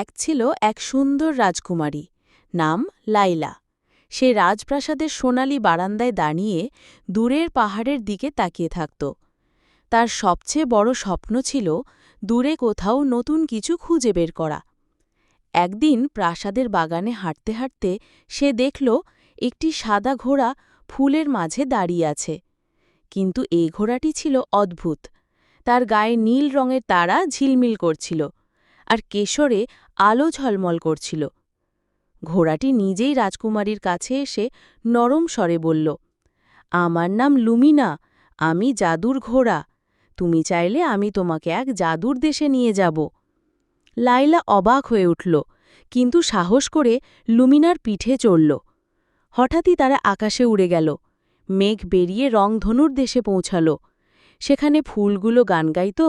এক ছিল এক সুন্দর রাজকুমারী, নাম লাইলা। সে রাজপ্রাসাদের সোনালি বারান্দায় দাঁড়িয়ে দূরের পাহাড়ের দিকে তাকিয়ে থাকত। তার সবচেয়ে বড় স্বপ্ন ছিল দূরে কোথাও নতুন কিছু খুঁজে বের করা। একদিন প্রাসাদের বাগানে হাঁটতে হাঁটতে সে দেখল একটি সাদা ঘোড়া ফুলের মাঝে দাঁড়িয়ে আছে। কিন্তু এই ঘোড়াটি ছিল অদ্ভুত। তার গায়ে নীল রঙের তারা ঝিলমিল করছিল। আর কেশরে আলো ঝলমল করছিল। ঘোড়াটি নিজেই রাজকুমারীর কাছে এসে নরম স্বরে বলল, আমার নাম লুমিনা, আমি জাদুর ঘোড়া। তুমি চাইলে আমি তোমাকে এক জাদুর দেশে নিয়ে যাব লাইলা অবাক হয়ে উঠল, কিন্তু সাহস করে লুমিনার পিঠে চড়ল। হঠাৎই তারা আকাশে উড়ে গেল। মেঘ বেরিয়ে রংধনুর দেশে পৌঁছাল। সেখানে ফুলগুলো গান গাইত,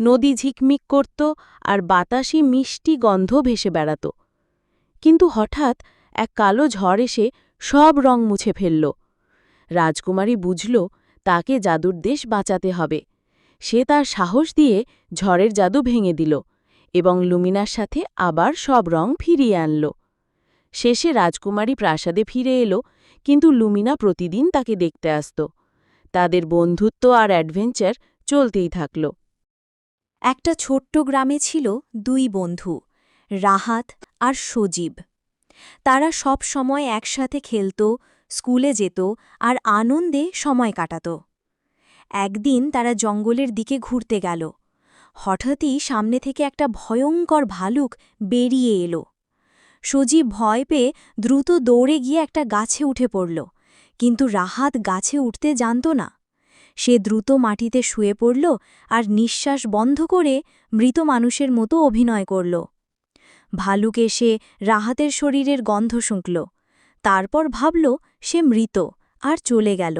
নদী ঝিকমিক করত আর বাতাসি মিষ্টি গন্ধ ভেসে বেড়াত। কিন্তু হঠাৎ এক কালো ঝড় এসে সব রং মুছে ফেলল। রাজকুমারী বুঝল, তাকে জাদুর দেশ বাঁচাতে হবে। সে তার সাহস দিয়ে ঝড়ের জাদু ভেঙে দিল এবং লুমিনার সাথে আবার সব রং ফিরিয়ে আনল। শেষে রাজকুমারী প্রাসাদে ফিরে এলো, কিন্তু লুমিনা প্রতিদিন তাকে দেখতে আসত। তাদের বন্ধুত্ব আর অ্যাডভেঞ্চার চলতেই থাকল। একটা ছোট্ট গ্রামে ছিল দুই বন্ধু, রাহাত আর সজীব। তারা সব সময় একসাথে খেলত, স্কুলে যেত আর আনন্দে সময় কাটাত। একদিন তারা জঙ্গলের দিকে ঘুরতে গেল। হঠাৎই সামনে থেকে একটা ভয়ঙ্কর ভালুক বেরিয়ে এলো। সজীব ভয় পেয়ে দ্রুত দৌড়ে গিয়ে একটা গাছে উঠে পড়ল। কিন্তু রাহাত গাছে উঠতে জানত না। সে দ্রুত মাটিতে শুয়ে পড়ল আর নিঃশ্বাস বন্ধ করে মৃত মানুষের মতো অভিনয় করল। ভালুক এসে রাহাতের শরীরের গন্ধ শুঁকল। তারপর ভাবল সে মৃত আর চলে গেল।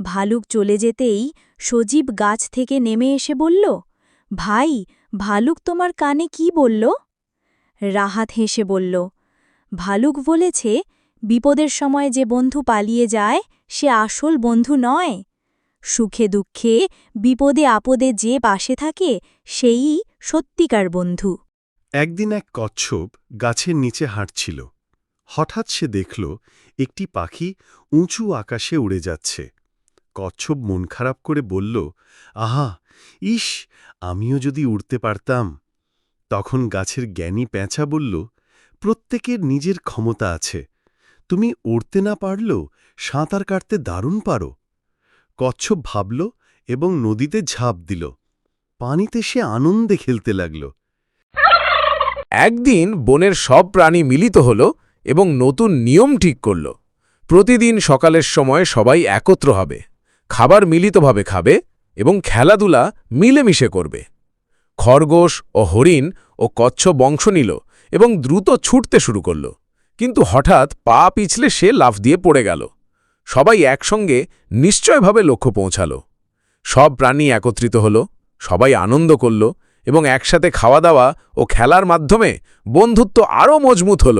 ভালুক চলে যেতেই সজীব গাছ থেকে নেমে এসে বলল, ভাই, ভালুক তোমার কানে কি বলল? রাহাত হেসে বলল, ভালুক বলেছে বিপদের সময় যে বন্ধু পালিয়ে যায়, সে আসল বন্ধু নয়। সুখে দুঃখে, বিপদে আপদে যে পাশে থাকে, সেই সত্যিকার বন্ধু। একদিন এক কচ্ছপ গাছের নিচে হাঁটছিল। হঠাৎ সে দেখল, একটি পাখি উঁচু আকাশে উড়ে যাচ্ছে। কচ্ছপ মন খারাপ করে বলল, আহা, ইস, আমিও যদি উড়তে পারতাম। তখন গাছের জ্ঞানী প্যাঁচা বলল, প্রত্যেকের নিজের ক্ষমতা আছে তুমি উড়তে না পারলেও সাঁতার কাটতে দারুণ পারো। কচ্ছপ ভাবল এবং নদীতে ঝাঁপ দিল। পানিতে সে আনন্দে খেলতে লাগল। একদিন বনের সব প্রাণী মিলিত হল এবং নতুন নিয়ম ঠিক করল। প্রতিদিন সকালের সময় সবাই একত্র হবে। খাবার মিলিতভাবে খাবে এবং খেলাধুলা মিলেমিশে করবে। খরগোশ ও হরিণ ও কচ্ছ বংশ নিল এবং দ্রুত ছুটতে শুরু করল। কিন্তু হঠাৎ পা পিছলে সে লাফ দিয়ে পড়ে গেল। সবাই একসঙ্গে নিশ্চয়ভাবে লক্ষ্য পৌঁছাল। সব প্রাণী একত্রিত হল, সবাই আনন্দ করল এবং একসাথে খাওয়া দাওয়া ও খেলার মাধ্যমে বন্ধুত্ব আরও মজবুত হল।